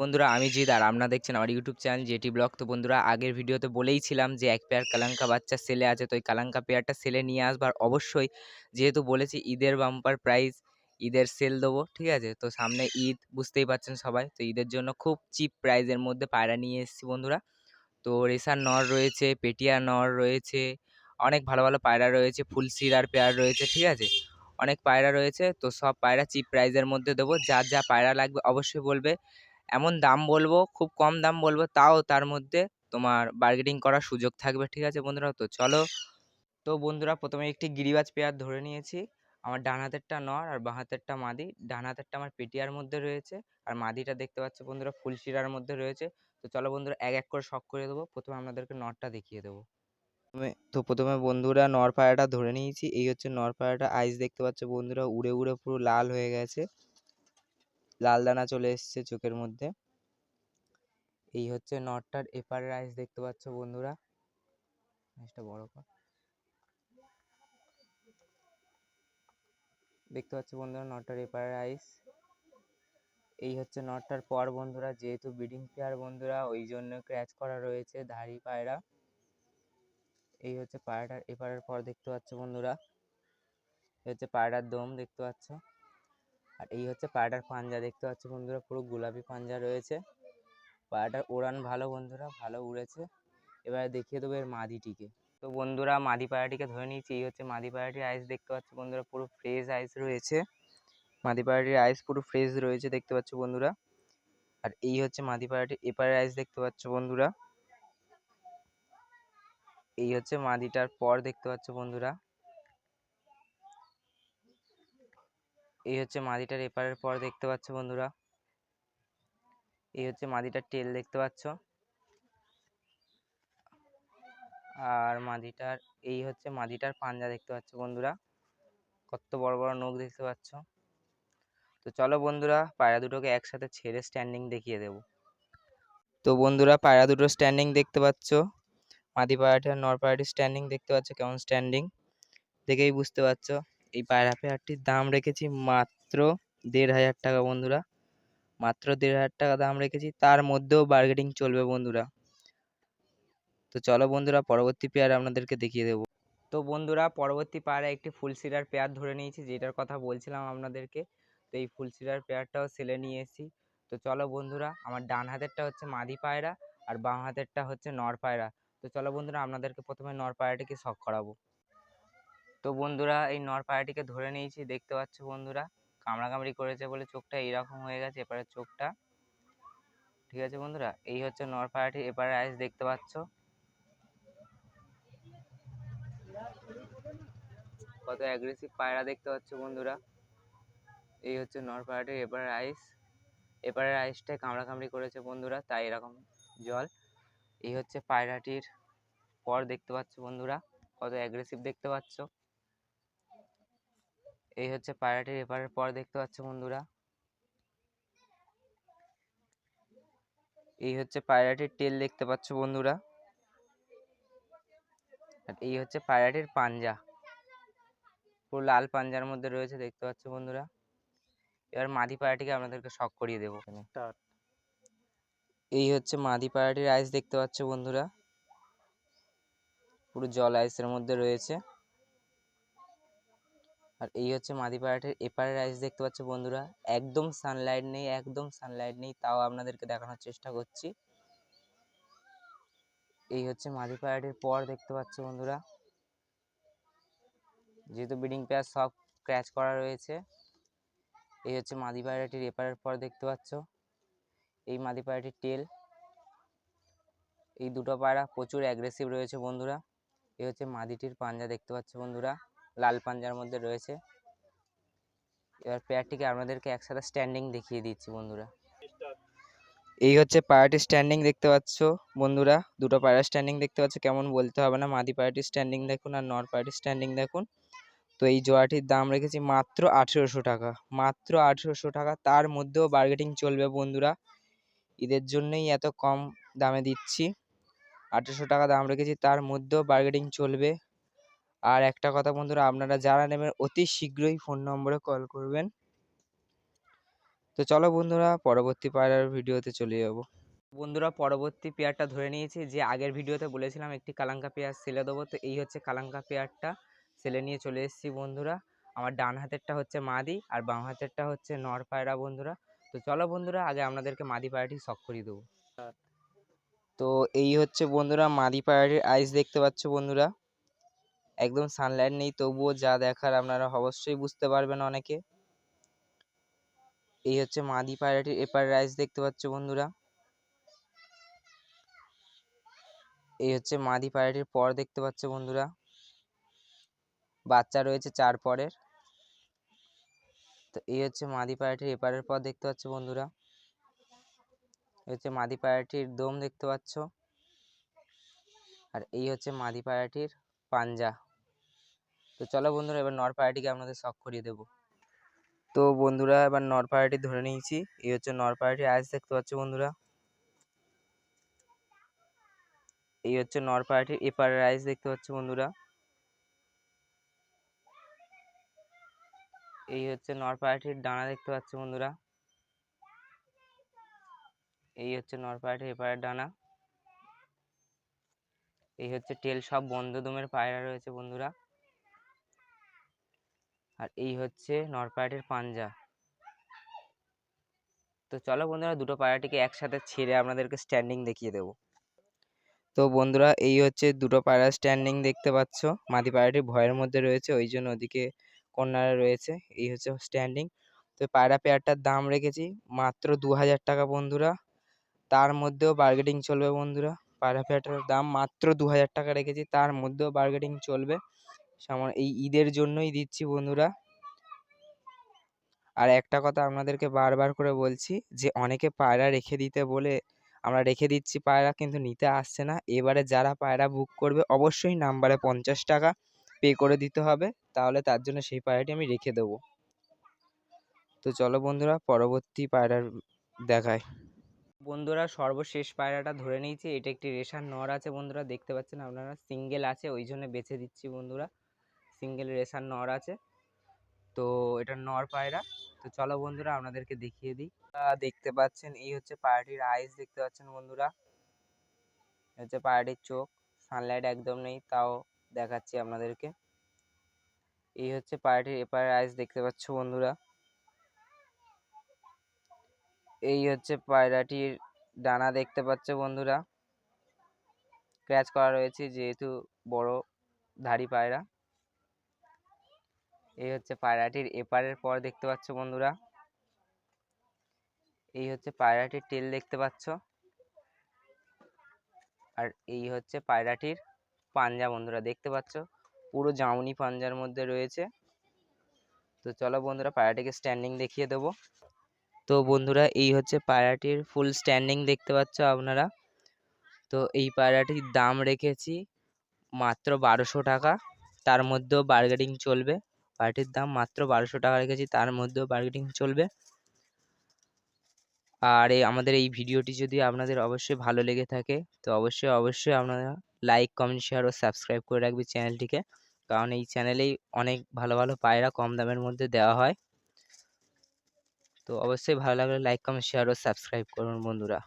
বন্ধুরা, আমি জিৎ আর আপনারা দেখছেন আমার ইউটিউব চ্যানেল জেটি ব্লগ তো বন্ধুরা, আগের ভিডিওতে বলেইছিলাম যে এক পেয়ার কালাঙ্কা বাচ্চা সেলে আছে, তো ওই কালাঙ্কা পেয়ারটা সেলে নিয়ে আসবার অবশ্যই যেহেতু বলেছি ঈদের বাম্পার প্রাইস ঈদের সেল দেবো, ঠিক আছে? তো সামনে ঈদ, বুঝতেই পারছেন সবাই, তো ঈদের জন্য খুব চিপ প্রাইজের মধ্যে পায়রা নিয়ে এসেছি বন্ধুরা। তো রেসার নর রয়েছে, পেটিয়া নর রয়েছে, অনেক ভালো ভালো পায়রা রয়েছে ফুলসিরার পেয়ার রয়েছে, ঠিক আছে? অনেক পায়রা রয়েছে, তো সব পায়রা চিপ প্রাইজের মধ্যে দেবো যার যা পায়রা লাগবে অবশ্যই বলবে। এমন দাম বলব, খুব কম দাম বলব, তাও তার মধ্যে তোমার বার্গেনিং করার সুযোগ থাকবে, ঠিক আছে বন্ধুরা? তো চলো, তো বন্ধুরা প্রথমে একটি গিরিবাজ পেয়ার ধরে নিয়েছি। আমার ডান হাতেরটা নর আর বাঁ হাতেরটা মাদি। ডান হাতেরটা আমার পেটিয়ার মধ্যে রয়েছে আর মাদিটা দেখতে পাচ্ছ বন্ধুরা ফুলশিরার মধ্যে রয়েছে। তো চলো বন্ধুরা এক এক করে শখ করে দেবো। প্রথমে আপনাদেরকে নরটা দেখিয়ে দেবো। তো প্রথমে বন্ধুরা নর পায়রাটা ধরে নিয়েছি। এই হচ্ছে নর পায়রাটা আইস দেখতে পাচ্ছ বন্ধুরা, উড়ে উড়ে পুরো লাল হয়ে গেছে। লাল দানা চলে এসছে চোখের মধ্যে। এই হচ্ছে নটটার এপারের আইস দেখতে পাচ্ছ বন্ধুরা। আইসটা বড় কর দেখতে পাচ্ছ বন্ধুরা নটটার এপারের আইস এই হচ্ছে নটটার পর বন্ধুরা, যেহেতু ব্রিডিং পেয়ার বন্ধুরা, ওই জন্য ক্র্যাচ করা রয়েছে ধাড়ি পায়রা। এই হচ্ছে পায়রাটার এপারের পর দেখতে পাচ্ছ বন্ধুরা। এই হচ্ছে পায়রার দম দেখতে পাচ্ছ। আর এই হচ্ছে পায়রাটার পাঞ্জা, দেখতে পাচ্ছ বন্ধুরা পুরো গোলাপি পাঞ্জা রয়েছে। পায়রাটার ওড়ান ভালো বন্ধুরা, ভালো উড়েছে। এবারে দেখিয়ে দেবো এর মাদিটিকে। তো বন্ধুরা মাদি পায়রাটিকে ধরে নিয়েছি, এই হচ্ছে মাদি পায়রাটির আইস দেখতে পাচ্ছ বন্ধুরা পুরো ফ্রেশ আইস রয়েছে। মাদি পায়রাটির আইস পুরো ফ্রেশ রয়েছে দেখতে পাচ্ছ বন্ধুরা। আর এই হচ্ছে মাদি পায়রাটির এপারের আইস দেখতে পাচ্ছ বন্ধুরা। এই হচ্ছে মাদিটার পর দেখতে পাচ্ছ বন্ধুরা। এই হচ্ছে মাদিটার এপারের পর দেখতে পাচ্ছ বন্ধুরা। এই হচ্ছে মাদিটার টেল দেখতে পাচ্ছ। আর মাদিটার, এই হচ্ছে মাদিটার পাঞ্জা দেখতে পাচ্ছ বন্ধুরা। কত বড় বড় নখ দেখতে পাচ্ছ। তো চলো বন্ধুরা, পায়রা দুটোকে একসাথে ছেড়ে স্ট্যান্ডিং দেখিয়ে দেব। তো বন্ধুরা, পায়রা দুটো স্ট্যান্ডিং দেখতে পাচ্ছ। মাদি পায়রাটি, নর পায়রাটির স্ট্যান্ডিং দেখতে পাচ্ছ কেমন স্ট্যান্ডিং দেখেই বুঝতে পারছ। এই পায়রা পেয়ারটির দাম রেখেছি মাত্র দেড় হাজার টাকা, বন্ধুরা। মাত্র দেড় হাজার টাকা দাম রেখেছি, তার মধ্যেও বার্গেটিং চলবে, বন্ধুরা। তো চলো, বন্ধুরা, পরবর্তী পেয়ার আপনাদেরকে দেখিয়ে দেবো। তো বন্ধুরা, পরবর্তী পায়রা একটি ফুলসিরার পেয়ার ধরে নিয়েছি, যেটার কথা বলছিলাম আপনাদেরকে। তো এই ফুলসিরার পেয়ারটাও সেলে নিয়ে এসেছি। তো চলো, বন্ধুরা, আমার ডান হাতেরটা হচ্ছে মাদি পায়রা, আর বাম হাতেরটা হচ্ছে নর পায়রা। তো চলো, বন্ধুরা, আপনাদেরকে প্রথমে নর পায়রাটিকে শখ করাবো। তো বন্ধুরা, এই নর পায়রাটিকে ধরে নিয়েছি, দেখতে পাচ্ছ বন্ধুরা? কামড়াকামড়ি করেছে বলে চোখটা এইরকম হয়ে গেছে এপারে চোখটা। ঠিক আছে বন্ধুরা? এই হচ্ছে নর পায়রাটি এপারে আইস দেখতে পাচ্ছ। কত অ্যাগ্রেসিভ পায়রা দেখতে পাচ্ছ বন্ধুরা? এই হচ্ছে নর পায়রাটির এপারের আইস এপারের আইসটায় কামড়াকামড়ি করেছে বন্ধুরা, তাই এরকম জল। এই হচ্ছে পায়রাটির পর দেখতে পাচ্ছ বন্ধুরা, কত অ্যাগ্রেসিভ দেখতে পাচ্ছ। এই হচ্ছে পায়রাটির এপারের পর দেখতে পাচ্ছ বন্ধুরা। এই হচ্ছে পায়রাটির টেল দেখতে পাচ্ছ বন্ধুরা। আর এই হচ্ছে পায়রাটির পাঞ্জা। পুরো লাল পাঞ্জার মধ্যে রয়েছে দেখতে পাচ্ছ বন্ধুরা। এবার মাদি পায়রাটিকে আপনাদেরকে শখ করিয়ে দেবো। এই হচ্ছে মাদি পায়রাটির আইস দেখতে পাচ্ছ বন্ধুরা। পুরো জল আইসের মধ্যে রয়েছে। আর এই হচ্ছে মাদি পায়রাটির এপারের আইস দেখতে পাচ্ছ বন্ধুরা। একদম সানলাইট নেই, একদম সানলাইট নেই, তাও আপনাদেরকে দেখানোর চেষ্টা করছি। এই হচ্ছে মাদি পায়রাটির পর দেখতে পাচ্ছ বন্ধুরা। যেহেতু ব্রিডিং পেয়ার সব ক্র্যাচ করা রয়েছে, এই হচ্ছে মাদি পায়রাটির এপারের পর দেখতে পাচ্ছ। এই মাদি পায়রাটির টেল এই দুটো পায়রা প্রচুর অ্যাগ্রেসিভ রয়েছে বন্ধুরা। এই হচ্ছে মাদিটির পাঞ্জা দেখতে পাচ্ছ বন্ধুরা। লাল পাঞ্জার মধ্যে রয়েছে। এবার পেয়ারটিকে আপনাদেরকে একসাথে স্ট্যান্ডিং দেখিয়ে দিচ্ছি বন্ধুরা। এই হচ্ছে পায়রাটির স্ট্যান্ডিং দেখতে পাচ্ছ বন্ধুরা। দুটো পায়রা স্ট্যান্ডিং দেখতে পাচ্ছ, কেমন বলতে হবে না। মাদি পায়রাটির স্ট্যান্ডিং দেখুন আর নর পায়রাটির স্ট্যান্ডিং দেখুন। তো এই জোড়াটির দাম রেখেছি মাত্র আঠেরোশো টাকা। মাত্র আঠেরোশো টাকা, তার মধ্যেও বার্গেটিং চলবে বন্ধুরা। ঈদের জন্যই এত কম দামে দিচ্ছি। আঠেরোশো টাকা দাম রেখেছি, তার মধ্যেও বার্গেটিং চলবে। আর একটা কথা বন্ধুরা, আপনারা যারা নেবেন, অতি শীঘ্রই ফোন নম্বরে কল করবেন। তো চলো বন্ধুরা, পরবর্তী পায়রার ভিডিওতে চলে যাব। বন্ধুরা, পরবর্তী পেয়ারটা ধরে নিয়েছি, যে আগের ভিডিওতে বলেছিলাম একটি কালাঙ্কা পেয়ার সেলে দেবো, তো এই হচ্ছে কালাঙ্কা পেয়ারটা সেলে নিয়ে চলে এসেছি বন্ধুরা। আমার ডান হাতেরটা হচ্ছে মাদি, আর বাম হাতেরটা হচ্ছে নর পায়রা বন্ধুরা। তো চলো বন্ধুরা, আগে আপনাদেরকে মাদি পায়রাটি শখ করিয়ে দেবো। তো এই হচ্ছে বন্ধুরা, মাদি পায়রাটির আইস দেখতে পাচ্ছ বন্ধুরা। একদম সানলাইট নেই, তবুও যা দেখার আপনারা অবশ্যই বুঝতে পারবেন অনেকে। এই হচ্ছে মাদি পায়রাটির এপার রাইস দেখতে পাচ্ছ বন্ধুরা। এই হচ্ছে মাদি পায়রাটির পর দেখতে পাচ্ছ বন্ধুরা। বাচ্চা রয়েছে চার পরের। তো এই হচ্ছে মাদি পায়রাটির এপারের পর দেখতে পাচ্ছ বন্ধুরা। এই হচ্ছে মাদি পায়রাটির দম দেখতে পাচ্ছ। আর এই হচ্ছে মাদি পায়রাটির পাঞ্জা। তো চলো বন্ধুরা, এবার নর পায়রাটিকে আপনাদের শখ করিয়ে দেবো। তো বন্ধুরা, এবার নর পায়রাটি ধরে নিয়েছি। এই হচ্ছে নর পায়রাটির আইস দেখতে পাচ্ছ বন্ধুরা? এই হচ্ছে নর পায়রাটির এপারের আইস দেখতে পাচ্ছ বন্ধুরা? এই হচ্ছে নর পায়রাটির ডানা দেখতে পাচ্ছ বন্ধুরা? এই হচ্ছে নর পায়রাটির এপারের ডানা। এই হচ্ছে টেল সব বন্ধ দমের পায়রা রয়েছে বন্ধুরা। আর এই হচ্ছে নর পায়রাটির পাঞ্জা। তো চলো বন্ধুরা, দুটো পায়রাটিকে একসাথে ছেড়ে আপনাদেরকে স্ট্যান্ডিং দেখিয়ে দেবো। তো বন্ধুরা, এই হচ্ছে দুটো পায়রা স্ট্যান্ডিং দেখতে পাচ্ছ। মাদি পায়রাটি ভয়ের মধ্যে রয়েছে, ওই জন্য ওদিকে কর্নারে রয়েছে, এই হচ্ছে স্ট্যান্ডিং তো পায়রা পেয়ারটার দাম রেখেছি মাত্র দু হাজার টাকা বন্ধুরা। তার মধ্যেও বার্গেটিং চলবে বন্ধুরা। পায়রা পেয়ারটার দাম মাত্র দু হাজার টাকা রেখেছি, তার মধ্যেও বার্গেটিং চলবে। সামান্য এই ঈদের জন্যই দিচ্ছি বন্ধুরা। আর একটা কথা আপনাদেরকে বারবার করে বলছি যে, অনেকে পায়রা রেখে দিতে বলে আমরা রেখে দিচ্ছি পায়রা কিন্তু নিতে আসছে না। এবারে যারা পায়রা বুক করবে অবশ্যই নাম্বারে পঞ্চাশ টাকা পে করে দিতে হবে। তাহলে তার জন্য সেই পায়রাটি আমি রেখে দেবো। তো চলো বন্ধুরা, পরবর্তী পায়রার দেখায় বন্ধুরা, সর্বশেষ পায়রাটা ধরে নিয়েছি। এটা একটি রেশার নর আছে বন্ধুরা, দেখতে পাচ্ছেন আপনারা। সিঙ্গেল আছে, ওই জন্য বেছে দিচ্ছি বন্ধুরা। সিঙ্গেল রেশার নর আছে। তো এটা নর পায়রা। তো চলো বন্ধুরা, আপনাদেরকে দেখিয়ে দিই। দেখতে পাচ্ছেন, এই হচ্ছে পায়রাটির আইস দেখতে পাচ্ছেন বন্ধুরা। হচ্ছে পায়রাটির চোখ। সানলাইট একদম নেই, তাও দেখাচ্ছি আপনাদেরকে। এই হচ্ছে পায়রাটির এপারের আইস দেখতে পাচ্ছ বন্ধুরা। এই হচ্ছে পায়রাটির ডানা দেখতে পাচ্ছ বন্ধুরা। ক্র্যাচ করা রয়েছে, যেহেতু বড় ধাড়ি পায়রা। এই হচ্ছে পায়রাটির এপারের পর দেখতে পাচ্ছ বন্ধুরা। এই হচ্ছে পায়রাটির টেল দেখতে পাচ্ছ। আর এই হচ্ছে পায়রাটির পাঞ্জা বন্ধুরা, দেখতে পাচ্ছ? পুরো জামনি পাঞ্জার মধ্যে রয়েছে। তো চলো বন্ধুরা, পায়রাটিকে স্ট্যান্ডিং দেখিয়ে দেবো। তো বন্ধুরা, এই হচ্ছে পায়রাটির ফুল স্ট্যান্ডিং দেখতে পাচ্ছ আপনারা। তো এই পায়রাটির দাম রেখেছি মাত্র বারোশো টাকা। তার মধ্যেও বার্গেটিং চলবে। পায়রাটির দাম মাত্র বারোশো টাকা রেখেছি, তার মধ্যেও বার্গেটিং চলবে। আর এই আমাদের এই ভিডিওটি যদি আপনাদের অবশ্যই ভালো লেগে থাকে, তো অবশ্যই অবশ্যই আপনারা লাইক কমেন্ট শেয়ার ও সাবস্ক্রাইব করে রাখবে চ্যানেলটিকে, কারণ এই চ্যানেলেই অনেক ভালো ভালো পায়রা কম দামের মধ্যে দেওয়া হয়। তো অবশ্যই ভালো লাগলে লাইক কমেন্ট শেয়ার ও সাবস্ক্রাইব করুন বন্ধুরা।